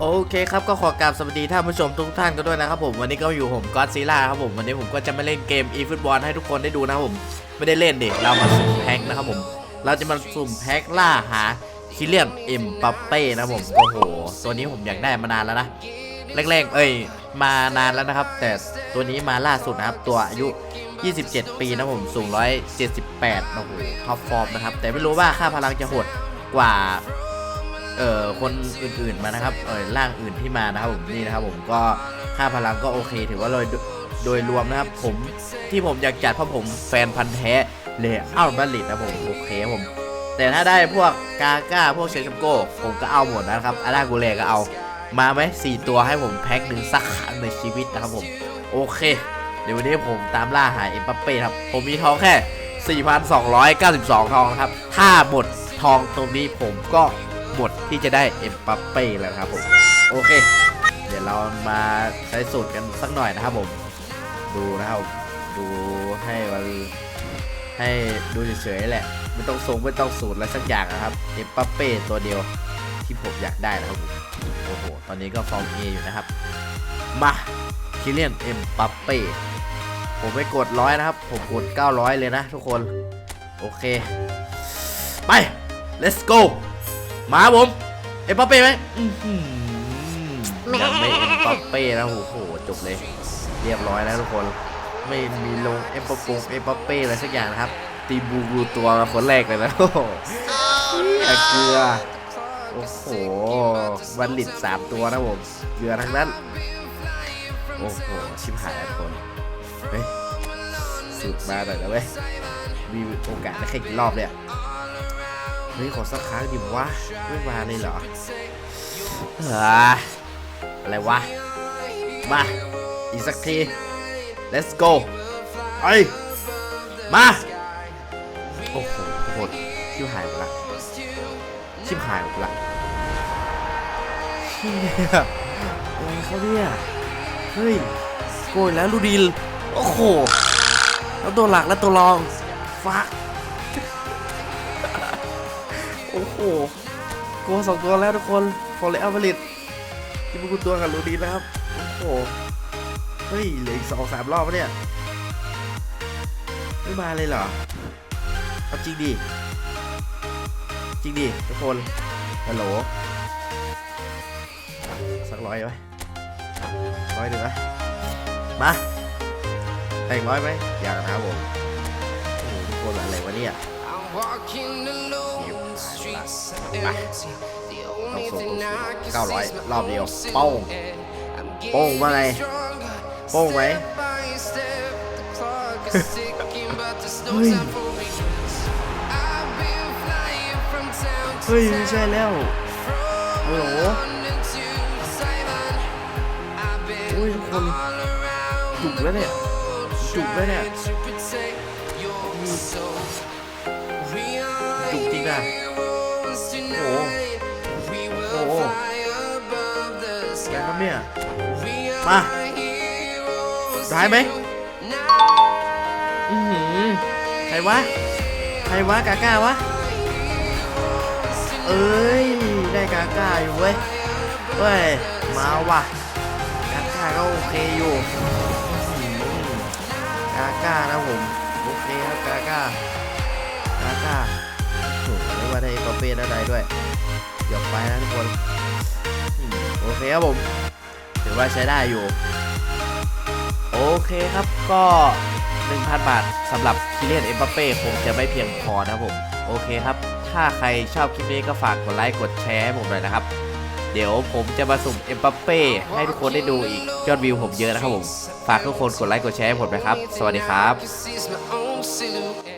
โอเคครับก็ขอกราบสวัสดีท่านผู้ชมทุกท่านกันด้วยนะครับผมวันนี้ก็อยู่ผมก็ซีล่าครับผมวันนี้ผมก็จะมาเล่นเกม e ฟุตบอลให้ทุกคนได้ดูนะครับผม ไม่ได้เล่นดิเรามาสุ่มแพ็คนะครับผม เราจะมาสุ่มแพ็คล่าหาคิเลียนเอ็มปัปเป้นะครับผมโอ้โหตัวนี้ผมอยากได้มานานแล้วนะแรกๆเอ้ยมานานแล้วนะครับ แต่ตัวนี้มาล่าสุดนะครับตัวอายุ 27 ปีนะผมสูง 178นะโอ้โหท็อปฟอร์มนะครับแต่ไม่รู้ว่าค่าพลังจะโหดกว่า เอ่อคนอื่นๆมานะครับเอ่อร่างอื่นที่มานะครับผมนี่นะครับผมก็ค่าพลังก็โอเค ถือว่าโดยโดยรวมนะครับผมที่ผมอยากจัดเพราะผมแฟนพันธ์แท้เลยอัลบัลลิตนะผมโอเคผม แต่ถ้าได้พวกกาก้าพวกเชชัมโก้ผมก็เอาหมดนะครับอารากูเลก็เอามาไหมสี่ตัวให้ผมแพ็คหนึ่งสักครั้งในชีวิตนะครับผมโอเค เดี๋ยววันนี้ผมตามล่าหาเอ็มบัปเป้ครับ ผมมีทองแค่ 4,292 ทองนะครับ ถ้าหมดทองตรงนี้ผมก็ หมดที่จะได้เอ็มบัปเป้แล้วนะครับผมโอเค เดี๋ยวเรามาใช้สูตรกันสักหน่อยนะครับผม ดูนะครับดูให้มันให้ดูเฉยๆแหละ ไม่ต้องทรงไม่ต้องสูตรอะไรสักอย่างนะครับเอ็มบัปเป้ตัวเดียวที่ผมอยากได้นะครับผมโอ้โหตอนนี้ก็ฟอร์มเออยู่นะครับ มาคิเลียนเอ็มบัปเป้ผมไม่กดร้อยนะครับ ผมกด 900 เลยนะทุกคน โอเค ไป let's go มาครับผม เอ็มบัปเป้ไหมอื้อหือยังไม่เอ็มบัปเป้นะโอ้โหจบเลย เรียบร้อยแล้วทุกคน ไม่มีลงเอ็มบัปปงเอ็มบัปเป้อะไรสักอย่างนะครับ ตีบูบูตัวมาคนแรกเลยนะโอ้โหเกลือโอ้โหวันลิตสามตัวนะผมเกลือทั้งนั้น โอ้โห ชิบหายแล้วทุกคน เฮ้ยสุดมาหน่อยนะเว้ยมีโอกาสได้แค่กี่รอบเลยอะ เฮ้ยขอสักครั้งดิวะไม่มาเลยเหรอเฮ้ยอะไรวะ มา อีกสักที let's go ไปมา โอ้โหทุกคนชิบหายหมดละชิบหายหมดละเฮียอะไรเขาเนี่ยเฮ้ยโกยแล้วดูดีลโอ้โห แล้วตัวหลักและตัวรองฟัก โอ้โหโกสองตัวแล้วทุกคนฟอร์เรอัลมาริดที่มึงกูตัวกับลูดีนะครับ โอ้โห เฮ้ย เหลืออีกสองสามรอบปะเนี่ย ไม่มาเลยเหรอเอาจริงดิ จริงดิ ทุกคนฮัลโหลสักร้อยไหมร้อยหนึ่งไหมมาแต่งร้อยไหมอยากนะครับผมโอ้โหทุกคนอะไรวะเนี่ย walking alone, the streets are empty. The only thing I can เก้าร้อย see is รอบเดียว my โป้ง own silhouette. I'm โป้งว่าไง getting stronger, โป้งไหม step by step. The clock is ticking, but there's no เฮ้ย time for me. I've been flying from town to เฮ้ยไม่ใช่ town, แล้วฮัลโหล London to Taiwan. I've been โอ้ยทุกคน all around จุกแล้วเนี่ยจุกแล้วเนี่ย to protect your soul. อะโอ้โหอะไรครับ sky. เนี่ย มา are heroes ไหมอือหือใครวะ ใครวะกาก้าวะ เอ้ย ได้กาก้าอยู่เว้ยเว้ย มาว่ะ กาก้าก็โอเคอยู่กาก้านะผม โอเคครับกาก้ากาก้า ไม่ว่าได้ประเภทอะไรด้วยเดี๋ยวไปนะทุกคนโอเคครับผมถือว่าใช้ได้อยู่ โอเคครับก็ 1,000 บาทสำหรับคิเลนเอ็มบัปเป้คงจะไม่เพียงพอนะครับผม โอเคครับ ถ้าใครชอบคลิปนี้ก็ฝากกดไลค์กดแชร์ให้ผมหน่อยนะครับ เดี๋ยวผมจะมาสุ่มเอ็มบัปเป้ให้ทุกคนได้ดูอีกยอดวิวผมเยอะนะครับผม ฝากทุกคนกดไลค์กดแชร์ให้ผมนะครับ สวัสดีครับ